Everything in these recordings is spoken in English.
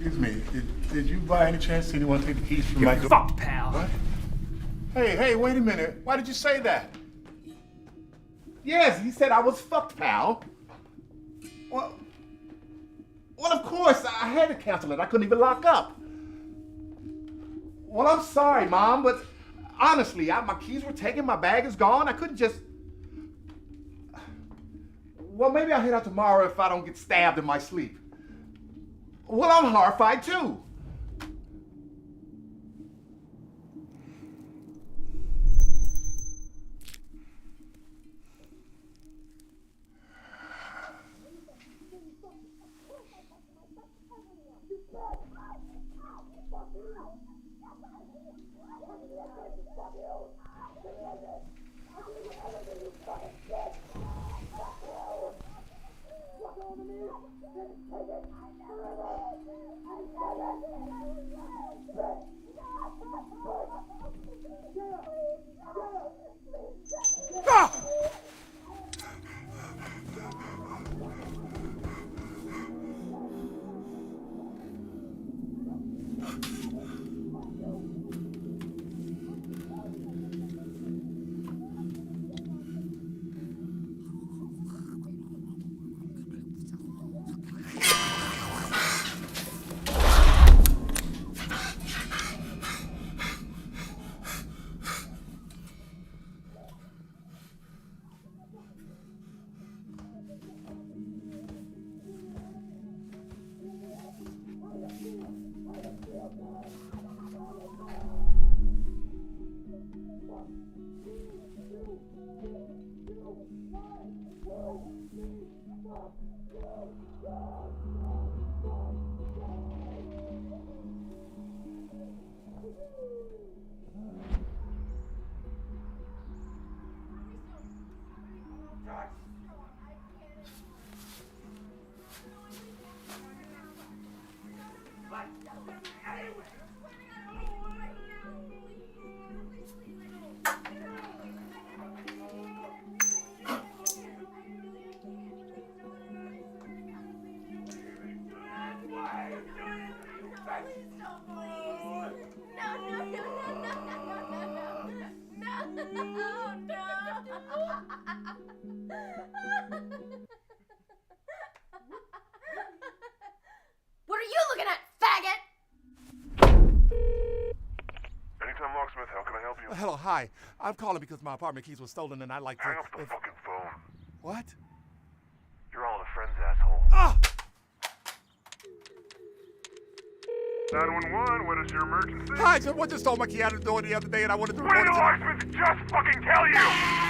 Excuse me, did, did you by any chance see anyone take the keys from my door? fucked, pal. What? Hey, hey, wait a minute. Why did you say that? Yes, he said I was fucked, pal. Well, well, of course, I had to cancel it. I couldn't even lock up. Well, I'm sorry, Mom, but honestly, I, my keys were taken, my bag is gone. I couldn't just. Well, maybe I'll head out tomorrow if I don't get stabbed in my sleep. Well, I'm horrified too. Yeah. Jackson! What are you looking at, faggot? Anytime Locksmith, how can I help you? Hello, hi. I'm calling because my apartment keys were stolen and I'd like to. Hang up the if- fucking phone. What? 911, what is your emergency? Hi, someone just stole my key out of the door the other day and I wanted to What did the to just fucking tell you?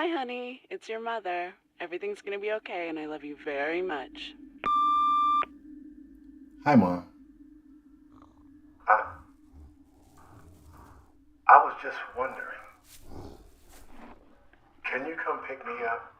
Hi, honey. It's your mother. Everything's gonna be okay, and I love you very much. Hi, Mom. I, I was just wondering. Can you come pick me up?